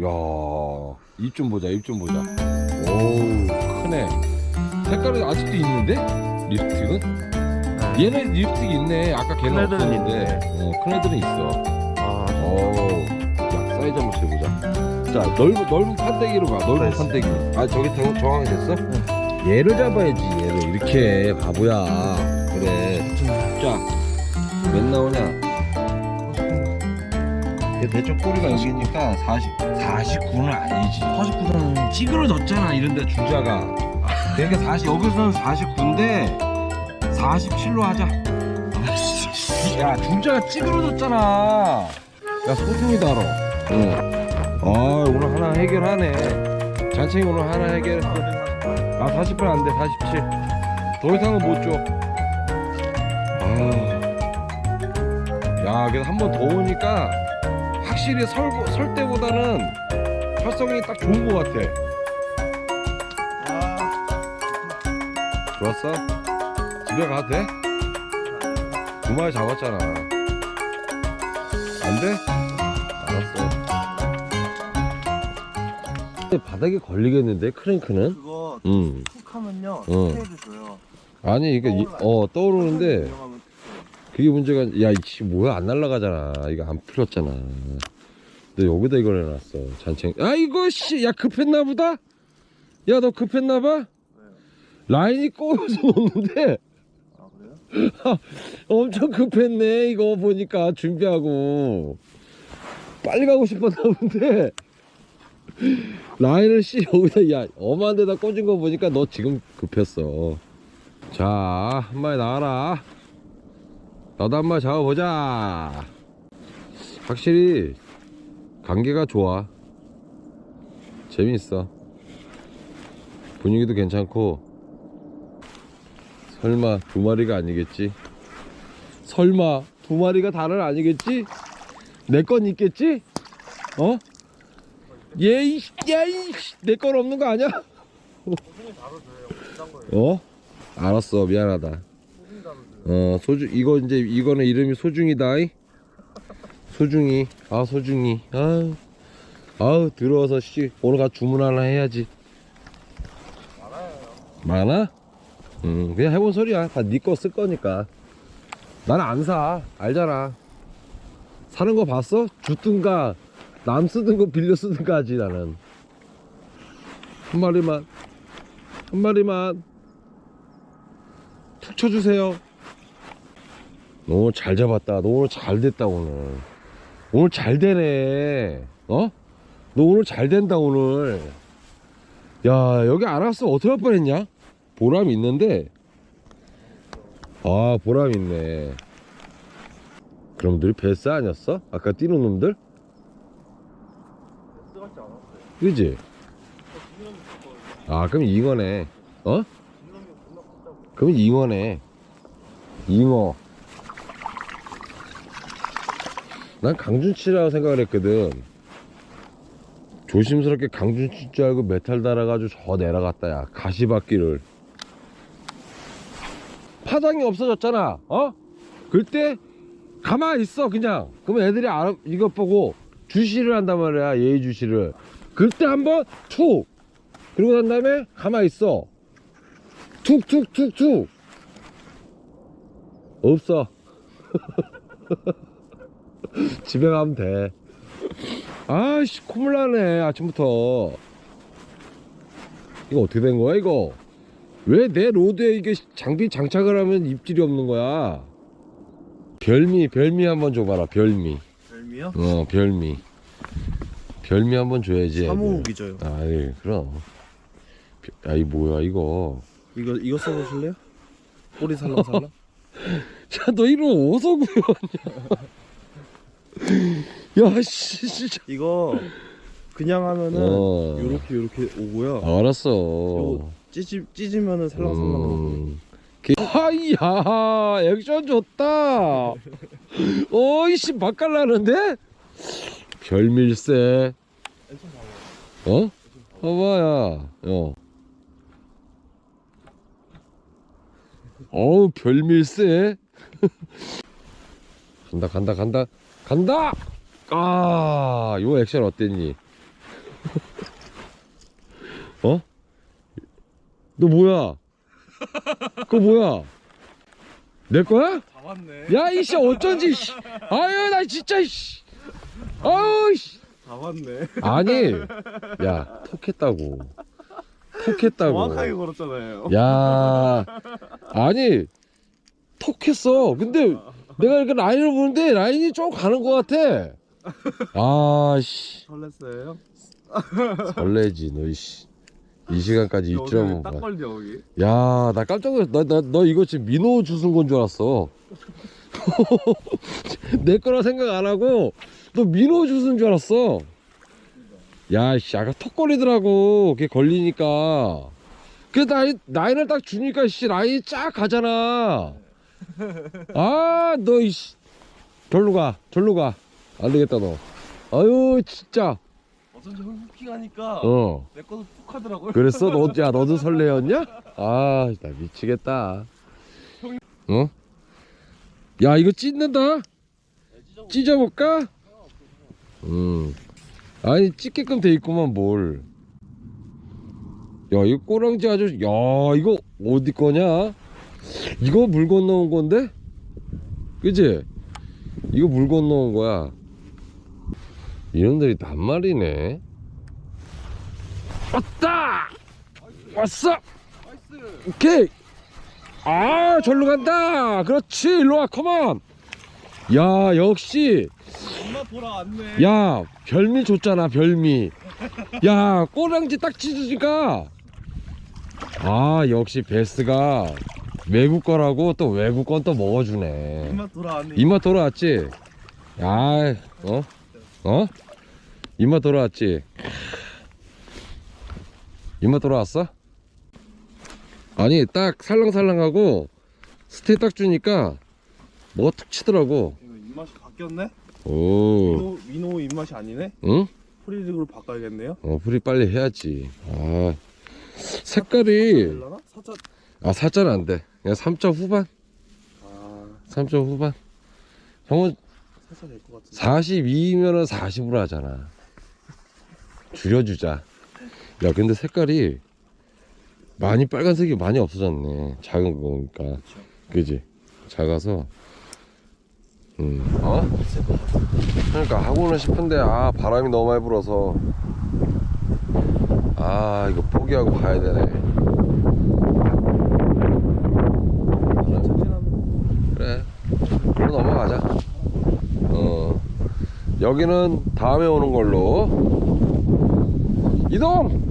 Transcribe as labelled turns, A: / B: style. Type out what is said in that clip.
A: 야, 입 좀 보자, 입 좀 보자. 오, 크네. 색깔은 아직도 있는데? 립스틱은? 얘는 립스틱 있네. 아까 걔는
B: 큰 애들은
A: 없었는데. 어, 큰 애들은 있어.
B: 아,
A: 오, 자, 사이즈 한번 재보자. 자, 넓은, 넓은 판때기로 가, 넓은. 판때기. 아, 저기 정, 정황이 됐어? 얘를 잡아야지, 얘를. 이렇게, 바보야. 그래. 자, 몇 나오냐? 얘 대충 꼬리가 여기니까 40, 49는 아니지.
B: 49는
A: 찌그러졌잖아, 이런데 주자가. 그러니까 40, 여기서는 49인데, 47로 하자. 야, 중자가 찌그러졌잖아. 야, 소중히 다뤄. 응. 아, 오늘 하나 해결하네. 잔챙이 오늘 하나 해결했어. 아, 48 안 돼, 47. 더 이상은 못 줘. 아. 야, 그래도 한번 더 오니까 확실히 설, 설 때보다는 활성이 딱 좋은 것 같아. 좋았어? 집에 가도 돼? 두 마리 잡았잖아. 안 돼? 알았어. 바닥에 걸리겠는데 크랭크는?
B: 그거
A: 응.
B: 툭 하면요
A: 응.
B: 스테이드줘요
A: 아니 이거 이- 어 떠오르는데 그게 문제가 야 이씨 뭐야 안 날라가잖아. 이거 안 풀었잖아. 너 여기다 이걸 해놨어 잔챙. 아 이거 씨야 급했나 보다. 야 너 급했나 봐. 라인이 꼬여서 오는데
B: 아 그래요?
A: 엄청 급했네 이거 보니까 준비하고 빨리 가고 싶었나 본데 라인을 씨 여기다 야 엄한 데다 꽂은 거 보니까 너 지금 급했어 자 한 마리 나와라 나도 한 마리 잡아보자 확실히 관계가 좋아 재밌어 분위기도 괜찮고 설마 두 마리가 아니겠지? 설마 두 마리가 다는 아니겠지? 내 건 있겠지? 어? 예이 야이 내 건 없는 거 아니야? 어? 알았어 미안하다. 어 소주 이거 이제 이거는 이름이 소중이다. 이. 소중이 아 소중이 아 아우 들어와서 씨 오늘 가 주문 하나 해야지. 많아? 음, 그냥 해본 소리야. 다 네 거 쓸 거니까. 나는 안 사. 알잖아. 사는 거 봤어? 주든가, 남 쓰던 거 빌려 쓰든가 하지, 나는. 한 마리만. 한 마리만. 툭 쳐주세요. 너 오늘 잘 잡았다. 너 오늘 잘 됐다, 오늘. 오늘 잘 되네. 어? 너 오늘 잘 된다, 오늘. 야, 여기 안 왔으면 어떻게 할 뻔했냐? 보람 있는데 아 보람 있네 그럼 놈들이 베스 아니었어? 아까 뛰는 놈들?
B: 베스 같지 않았어요
A: 그지? 아 그럼 잉어네 어? 그럼 잉어네 잉어 난 강준치라고 생각을 했거든. 조심스럽게 강준치 줄 알고 메탈 달아가지고 저 내려갔다 야. 가시밭길을 파장이 없어졌잖아 어? 그때 가만히 있어 그냥. 그러면 애들이 알아, 이것 보고 주시를 한단 말이야 예의 주시를. 그때 한번 툭! 그러고 난 다음에 가만히 있어. 툭툭툭툭! 없어 집에 가면 돼. 아씨 콧물 나네 아침부터. 이거 어떻게 된 거야 이거? 왜 내 로드에 이게 장비 장착을 하면 입질이 없는 거야? 별미 별미 한번 줘봐라 별미.
B: 별미요?
A: 어 별미. 별미 한번 줘야지 애들.
B: 사모욱이죠요.
A: 아이 그럼. 아이 뭐야 이거?
B: 이거 이거 써보실래요? 꼬리 살랑살랑?
A: 야 너 이거 어디서 구해왔냐 야 씨 진짜.
B: 이거 그냥 하면은
A: 어.
B: 요렇게 요렇게 오고요.
A: 알았어.
B: 요거 찌지, 찌지면은 살랑살랑 오고.
A: 음. 게- 하이야 액션 좋다. 어이씨 맛깔나는데? 별밀세. 어? 봐봐야 어. 어우 별밀세. 간다 간다 간다 간다 아 요 액션 어땠니 어? 너 뭐야? 그거 뭐야? 내 거야?
B: 잡았네.
A: 야 이씨 어쩐지 씨. 아유 나 진짜 씨. 아우 씨.
B: 잡았네.
A: 아니 야 톡했다고 톡했다고
B: 정확하게 걸었잖아요.
A: 야 아니 톡했어 근데 내가 이렇게 라인을 보는데 라인이 좀 가는 것 같아. 아씨.
B: 설렜어요?
A: 설레지 너이씨. 이 시간까지
B: 여기
A: 입점
B: 딱 걸려 여기.
A: 야 나 깜짝 놀랐어. 나, 나, 너 이거 지금 민호 주순 건줄 알았어. 내 거라 생각 안 하고 너 민호 주순 줄 알았어. 야 씨 아까 턱 걸리더라고. 그게 걸리니까. 그 라인, 라인을 딱 주니까 씨 라인이 쫙 가잖아 아 너 이씨 절로 가 절로 가 안 되겠다 너 아유 진짜
B: 어쩐지 훅킹하니까
A: 어
B: 내 것도 푹 하더라고요.
A: 그랬어? 너, 야, 너도 설레었냐? 아, 나 미치겠다. 어? 야, 이거 찢는다? 찢어볼까? 음. 아니, 찢게끔 돼 있구만, 뭘. 야, 이거 꼬랑지 아주, 야, 이거 어디 거냐? 이거 물 건너온 건데? 그지? 이거 물 건너온 거야. 이놈들이 낱말이네. 왔다! 왔어! 오케이! 아, 절로 간다! 그렇지! 일로 와, 컴온! 야, 역시,
B: 엄마 돌아왔네.
A: 야, 별미 줬잖아, 별미. 야, 꼬랑지 딱 찢으니까. 아, 역시 베스가 외국 거라고 또 외국 건 또 먹어주네.
B: 엄마 돌아왔네.
A: 입맛 돌아왔지? 야, 어? 어? 입맛 돌아왔지? 입맛 돌아왔어? 아니, 딱 살랑살랑하고 스테이 딱 주니까 뭐가 툭 치더라고.
B: 입맛이 바뀌었네?
A: 오,
B: 민호 민호 입맛이 아니네?
A: 응?
B: 프리릭으로 바꿔야겠네요.
A: 어, 프리 빨리 해야지. 아, 색깔이?
B: 사자.
A: 아, 4자는 안 돼. 그냥 3점 후반?
B: 아
A: 3점 후반? 형은
B: 사자 될것 같은데.
A: 42면은 40으로 하잖아. 줄여주자. 야, 근데 색깔이 많이 빨간색이 많이 없어졌네. 작은 거니까. 그지? 작아서. 음. 어? 그러니까 하고는 싶은데, 아, 바람이 너무 많이 불어서. 아, 이거 포기하고 가야 되네.
B: 착진하면
A: 그래. 그럼 넘어가자. 어. 여기는 다음에 오는 걸로. 이동!